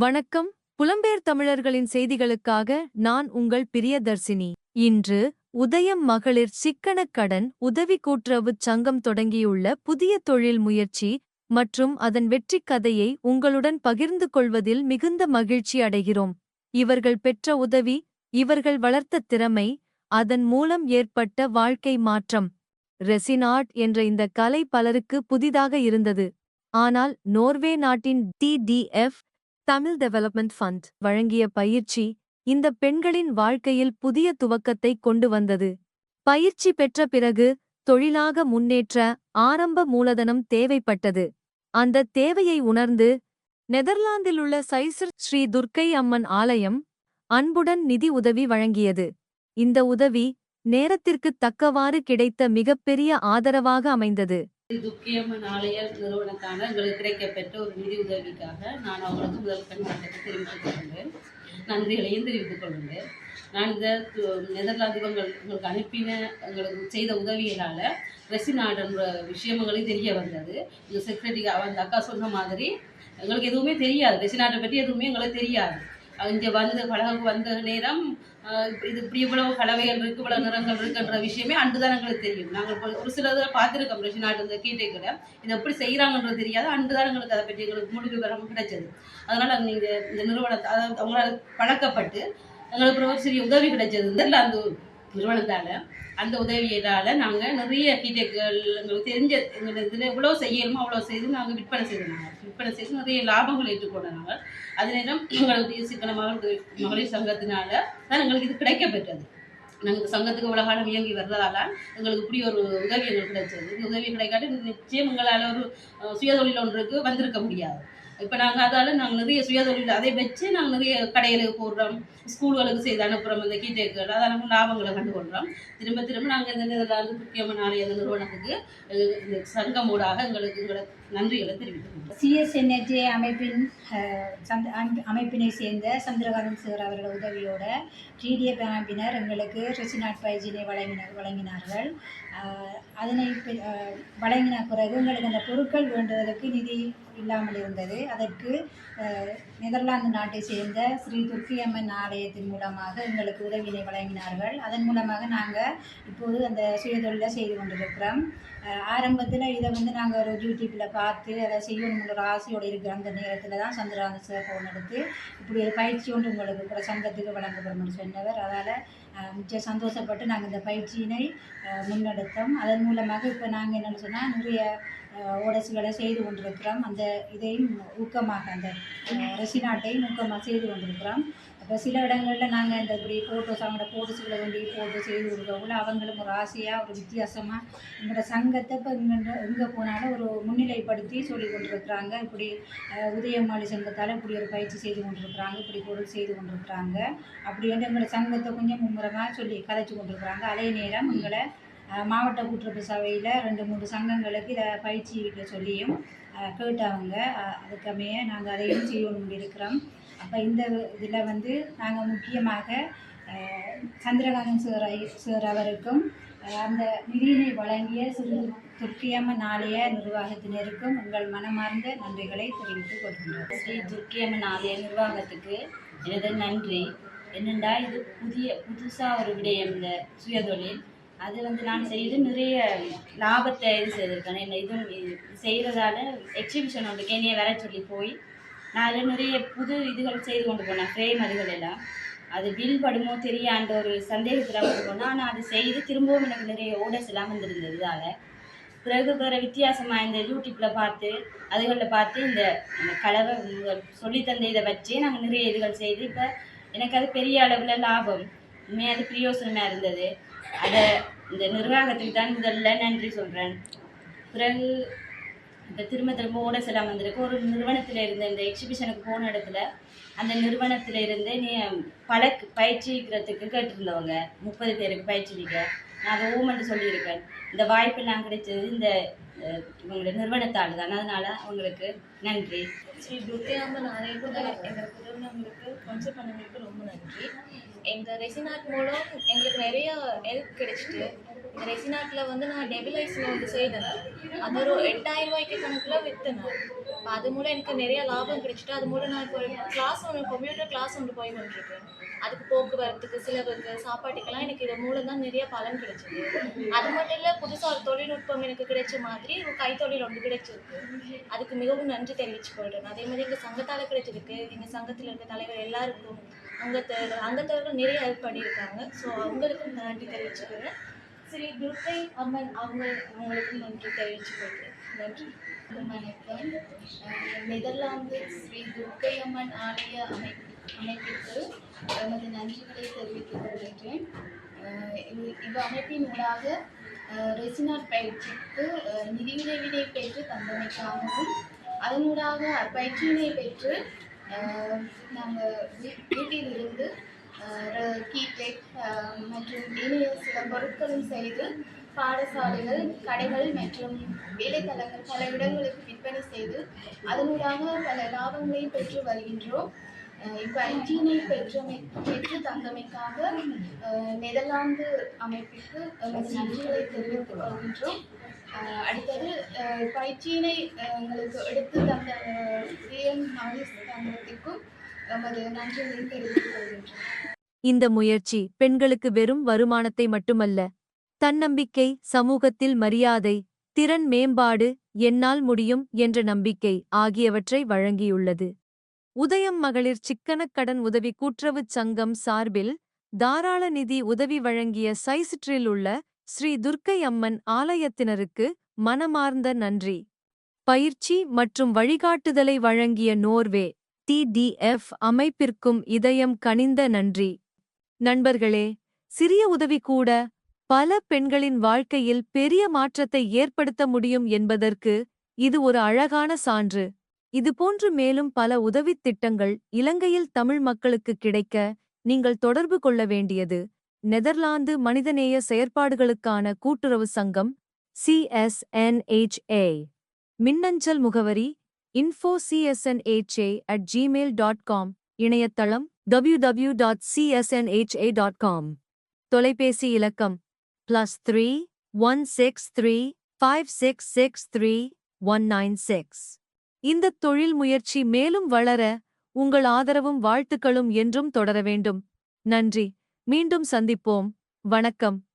வணக்கம். புலம்பெயர் தமிழர்களின் செய்திகளுக்காக நான் உங்கள் பிரியதர்சினி. இன்று உதயம் மகளிர் சிக்கனக் கடன் உதவி கூட்டுறவுச் சங்கம் தொடங்கியுள்ள புதிய தொழில் முயற்சி மற்றும் அதன் வெற்றிக் கதையை உங்களுடன் பகிர்ந்து கொள்வதில் மிகுந்த மகிழ்ச்சி அடைகிறோம். இவர்கள் பெற்ற உதவி இவர்கள் வளர்த்த திறமை அதன் மூலம் ஏற்பட்ட வாழ்க்கை மாற்றம். ரெசினாட் என்ற இந்த கலை பலருக்கு புதிதாக இருந்தது. ஆனால் நோர்வே நாட்டின் டிடிஎஃப் தமிழ் டெவலப்மெண்ட் ஃபண்ட் வழங்கிய பயிற்சி இந்த பெண்களின் வாழ்க்கையில் புதிய துவக்கத்தை கொண்டு வந்தது. பயிற்சி பெற்ற பிறகு தொழிலாக முன்னேற்ற ஆரம்ப மூலதனம் தேவைப்பட்டது. அந்த தேவையை உணர்ந்து நெதர்லாந்திலுள்ள சைசர் ஸ்ரீ துர்க்கை அம்மன் ஆலயம் அன்புடன் நிதி உதவி வழங்கியது. இந்த உதவி நேரத்திற்குத் தக்கவாறு கிடைத்த மிகப்பெரிய ஆதரவாக அமைந்தது. துக்கியம்மன் ஆலய நிறுவனத்தான எங்களுக்கு கிடைக்கப்பெற்ற ஒரு நிதி உதவிக்காக நான் அவங்களுக்கு முதல் கண் வணக்கத்தை தெரிவித்துக் கொள்கிறேன். நன்றிகளையும் தெரிவித்துக் கொள்கிறேன். நான் இந்த நெதர்லாந்து உங்களுக்கு அனுப்பின எங்களுக்கு செய்த உதவியினால் ரெசினாட் என்ற விஷயங்களையும் தெரிய வந்தது. இந்த செக்ரட்டரி அந்த அக்கா சொன்ன மாதிரி எங்களுக்கு எதுவுமே தெரியாது. ரெசினாட்டை பற்றி எதுவுமே எங்களுக்கு தெரியாது. இங்கே வந்து பழக வந்த நேரம் இது இப்படி இவ்வளவு கலவைகள் இருக்கு இவ்வளவு நிறங்கள் இருக்குன்ற விஷயமே அன்றுதான் எங்களுக்கு தெரியும் நாங்கள் ஒரு சில இதில் பார்த்துருக்கோம் ரஷ்ய நாட்டு இந்த கூட இது எப்படி செய்கிறாங்கன்றது தெரியாது அன்றுதான் எங்களுக்கு அதை பற்றி எங்களுக்கு முழு விவரம் கிடைச்சது. அதனால நீங்கள் இந்த நிறுவனத்தை அதாவது அவங்களால பழக்கப்பட்டு எங்களுக்கு ஒரு சிறிய உதவி கிடைச்சது. இந்த அந்த நிறுவனத்தால் அந்த உதவியதால் நாங்கள் நிறைய கீட்டைகள் எங்களுக்கு தெரிஞ்ச எங்களுக்கு இதில் எவ்வளோ செய்யணுமோ அவ்வளோ செய்து நாங்கள் விற்பனை செய்தோம் நாங்கள் விற்பனை செய்து நிறைய லாபங்கள் ஏற்றுக்கொண்டோம் நாங்கள் அதே நேரம் எங்களுக்கு சிக்கன மகளிர் மகளிர் சங்கத்தினால தான் எங்களுக்கு இது கிடைக்கப்பெற்றது. நாங்கள் சங்கத்துக்கு உலகாலம் காலம் இயங்கி வர்றதால எங்களுக்கு இப்படி ஒரு உதவி எங்களுக்கு கிடைச்சது. இந்த உதவி கிடைக்காட்டி நிச்சயம் எங்களால் ஒரு சுயதொழில் ஒன்றுக்கு வந்திருக்க முடியாது. இப்போ நாங்கள் அதால் நாங்கள் நிறைய சுயதொழில் அதை வச்சு நாங்கள் நிறைய கடைகளுக்கு போடுறோம் ஸ்கூல்களுக்கு செய்து அனுப்புகிறோம் இந்த கீட்டேக்குகள் அதால் நாங்கள் லாபங்களை கண்டுகொள்கிறோம் திரும்ப திரும்ப நாங்கள் இந்த நெதர்லாந்து முக்கியமான ஆலய நிறுவனத்துக்கு இந்த சங்கமூடாக எங்களுக்கு எங்களை நன்றிகளை தெரிவிக்கிறோம் சிஎஸ்என்எஜே அமைப்பின் சந்த அமைப்பினை சேர்ந்த சந்திரகாந்தன் சார் அவர்கள் உதவியோட டிடிஎஃப் அமைப்பினர் எங்களுக்கு ரெசினாட் பயிற்சியினை வழங்கினார் வழங்கினார்கள். அதனை வழங்கின பிறகு எங்களுக்கு அந்த பொருட்கள் வேண்டுவதற்கு நிதி இல்லாமல் இருந்தது. அதற்கு நெதர்லாந்து நாட்டை சேர்ந்த ஸ்ரீ துர்க்கியம்மன் ஆலயத்தின் மூலமாக எங்களுக்கு உதவியினை வழங்கினார்கள். அதன் மூலமாக நாங்கள் இப்போது அந்த சுயதொழிலை செய்து கொண்டிருக்கிறோம். ஆரம்பத்தில் இதை வந்து நாங்கள் ஒரு யூடியூப்பில் பார்த்து அதை செய்யணும்னு ஒரு ஆசையோடு இருக்கிற அந்த நேரத்தில் தான் சந்திராந்த ஃபோன் எடுத்து இப்படி ஒரு பயிற்சி ஒன்று உங்களுக்கு கூட சங்கத்துக்கு வழங்கப்படும்னு சொன்னவர். அதால் மிச்ச சந்தோஷப்பட்டு நாங்கள் இந்த பயிற்சியினை முன்னெடுத்தோம். அதன் மூலமாக இப்போ நாங்கள் என்னென்னு சொன்னால் நிறைய ஓடசுகளை செய்து கொண்டிருக்கிறோம். அந்த இதையும் ஊக்கமாக அந்த அஹ், ஊக்கமாக செய்து கொண்டிருக்கிறோம். அப்போ சில இடங்களில் நாங்கள் இந்த இப்படி ஃபோட்டோஸ் அவங்களோட ஃபோட்டோஸுகளை கொண்டு ஃபோட்டோ செய்து கொடுக்கக்குள்ள அவங்களும் ஒரு ஆசையாக ஒரு வித்தியாசமாக எங்களோட சங்கத்தை இப்போ இங்கே எங்கே போனாலும் ஒரு முன்னிலைப்படுத்தி சொல்லி கொண்டிருக்கிறாங்க. இப்படி உதயமாளி சங்கத்தால் இப்படி ஒரு பயிற்சி செய்து கொண்டிருக்கிறாங்க. இப்படி பொருள் செய்து கொண்டிருக்கிறாங்க. அப்படி வந்து எங்களோட சங்கத்தை கொஞ்சம் மும்முரமாக சொல்லி கதைச்சு கொண்டிருக்கிறாங்க. அதே நேரம் எங்களை மாவட்ட கூட்டுறவு சபையில் ரெண்டு மூணு சங்கங்களுக்கு இதை பயிற்சி விட சொல்லியும் கேட்டவங்க அஹ், அதுக்கமைய நாங்கள் அதையும் செய்யணும் இருக்கிறோம் அப்போ இந்த இதில் வந்து நாங்கள் முக்கியமாக சந்திரகாந்தன் சார் ஐ- சார் அவருக்கும் அந்த நிதியினை வழங்கிய சிறு துர்க்கியம்மன் ஆலய நிர்வாகத்தினருக்கும் உங்கள் மனமார்ந்த நன்றிகளை தெரிவித்துக் கொள்கின்றோம். ஸ்ரீ துர்க்கியம்மன் ஆலய நிர்வாகத்துக்கு எனது நன்றி. என்னென்னா இது புதிய புதுசாக ஒரு விடயம் இந்த சுயதொழில்? அது வந்து நான் செய்து நிறைய லாபத்தை இது செய்திருக்கேன். என்ன இதுவும் செய்கிறதால எக்ஸிபிஷன் ஒன்று கேனியை வர சொல்லி போய் நான் அதில் நிறைய புது இதுகள் செய்து கொண்டு போனேன். ஃப்ரேம் அதுகள் எல்லாம். அது வில் படுமோ தெரியான்ற ஒரு சந்தேகத்தில் கொண்டு போனேன். ஆனால் அது செய்து திரும்பவும் எனக்கு நிறைய ஓடர்ஸ் எல்லாம் வந்திருந்தது இதால். பிறகு வேறு வித்தியாசமாக இந்த யூடியூப்பில் பார்த்து அதுகளில் பார்த்து இந்த கலவை உங்கள் சொல்லி தந்த இதை வச்சு நாங்கள் நிறைய இதுகள் செய்து இப்போ எனக்கு அது பெரிய அளவில் லாபம். உண்மையாக அது பிரயோசனமாக இருந்தது. அதை இந்த நிர்வாகத்துக்கு தான் முதல்ல நன்றி சொல்கிறேன் பிறகு இப்போ திரும்ப திரும்ப ஓட செல்லாம் வந்திருக்கு. ஒரு நிறுவனத்தில் இருந்த இந்த எக்ஸிபிஷனுக்கு போன இடத்துல அந்த நிறுவனத்தில் இருந்து நீ பழக்கு பயிற்சிக்கிறதுக்கு கேட்டிருந்தவங்க. முப்பது பேருக்கு பயிற்சிக்க நான் அதை ஊமென்று சொல்லியிருக்கேன். இந்த வாய்ப்பெல்லாம் கிடைச்சது இந்த உங்களுடைய நிறுவனத்தால் தான். அதனால் உங்களுக்கு நன்றி. ஸ்ரீ துர்க்கையாம்பன் ஆலயத்தில் எங்களுக்கு உதவினவங்களுக்கு கொஞ்சம் பண்ணவங்களுக்கு ரொம்ப நன்றி. எங்கள் ரெசினாட் மூலம் எங்களுக்கு நிறைய ஹெல்ப் கிடைச்சிட்டு இந்த ரெசினாட்டில் வந்து நான் டெபிலைஸில் வந்து செய்தேன். அது ஒரு எட்டாயிரம் ரூபாய்க்கு கணக்கில் விற்றுனேன் இப்போ அது மூலம் எனக்கு நிறைய லாபம் கிடைச்சிட்டு அது மூலம் நான் இப்போ கிளாஸ் ஒன்று கம்ப்யூட்டர் கிளாஸ் ஒன்று போய் வந்துருக்கேன் அதுக்கு போக்குவரத்துக்கு சிலவுக்கு சாப்பாட்டுக்கெல்லாம் எனக்கு இது மூலம் தான் நிறைய பலன் கிடைச்சிது. அது மட்டும் இல்லை புதுசாக ஒரு தொழில்நுட்பம் எனக்கு கிடைச்ச மாதிரி ஒரு கைத்தொழில் ஒன்று கிடைச்சிருக்கு. அதுக்கு மிகவும் நன்றி தெரிவிச்சு கொள்கிறேன் அதே மாதிரி எங்கள் சங்கத்தால் கிடைச்சிருக்கு எங்கள் சங்கத்தில் இருக்க தலைவர் எல்லாருக்கும் அங்கத்தை அங்கத்தவர்கள் நிறைய ஹெல்ப் பண்ணியிருக்காங்க. ஸோ அவங்களுக்கும் நன்றி தெரிவிச்சுக்கிறேன் ஸ்ரீ துர்கை அம்மன் அவங்க அவங்களுக்கும் நன்றி தெரிவித்துக் கொள்கிறேன் நன்றி. வணக்கம். நெதர்லாந்து ஸ்ரீ துர்க்கை அம்மன் ஆலய அமை அமைப்பிற்கு எமது நன்றிகளை தெரிவித்துக் கொள்கின்றேன். இவ் அமைப்பின் ஊடாக ரெசினார் பயிற்சிக்கு நிதியுதவினை பெற்று தந்தமைக்காகவும் அதனூடாக அப்பயிற்சியினை பெற்று நாங்கள் வீட்டிலிருந்து கீடெக் மற்றும் ஏனைய சில பொருட்களும் செய்து பாடசாலைகள் கடைகள் மற்றும் வேலைத்தலங்கள் பல இடங்களுக்கு விற்பனை செய்து அதனூடாக பல லாபங்களையும் பெற்று வருகின்றோம். இப்போ இப்பயிற்சியினை பெற்றமை பெற்று தந்தமைக்காக நெதர்லாந்து அமைப்பிற்கு நன்றிகளை தெரிவித்துக் கொள்கின்றோம். அடுத்தது பயிற்சியினை எங்களுக்கு எடுத்து தந்த சிஎம் மகளிர் சங்கத்திற்கும் எமது நன்றிகளை தெரிவித்துக் கொள்கின்றோம். இந்த முயற்சி பெண்களுக்கு வெறும் வருமானத்தை மட்டுமல்ல தன்னம்பிக்கை சமூகத்தில் மரியாதை திறன் மேம்பாடு என்னால் முடியும் என்ற நம்பிக்கை ஆகியவற்றை வழங்கியுள்ளது. உதயம் மகளிர் சிக்கனக் கடன் உதவி கூட்டுறவுச் சங்கம் சார்பில் தாராள நிதி உதவி வழங்கிய சைசிற்றில் உள்ள ஸ்ரீ துர்க்கை அம்மன் ஆலயத்தினருக்கு மனமார்ந்த நன்றி. பயிற்சி மற்றும் வழிகாட்டுதலை வழங்கிய நோர்வே டிடிஎஃப் அமைப்பிற்கும் இதயம் கனிந்த நன்றி. நண்பர்களே சிறிய உதவி கூட பல பெண்களின் வாழ்க்கையில் பெரிய மாற்றத்தை ஏற்படுத்த முடியும் என்பதற்கு இது ஒரு அழகான சான்று. இதுபோன்று மேலும் பல உதவித் திட்டங்கள் இலங்கையில் தமிழ் மக்களுக்கு கிடைக்க நீங்கள் தொடர்பு கொள்ள வேண்டியது. நெதர்லாந்து மனிதநேய செயற்பாடுகளுக்கான கூட்டுறவு சங்கம் சிஎஸ்என்ஹெச்ஏ மின்னஞ்சல் முகவரி info csnha at gmail.com இணையதளம் www.csnha.com தொலைபேசி இலக்கம் plus dot one six three five six six three one nine six இந்த தொழில் முயற்சி மேலும் வளர உங்கள் ஆதரவும் வாழ்த்துக்களும் என்றும் தொடர வேண்டும். நன்றி. மீண்டும் சந்திப்போம். வணக்கம்.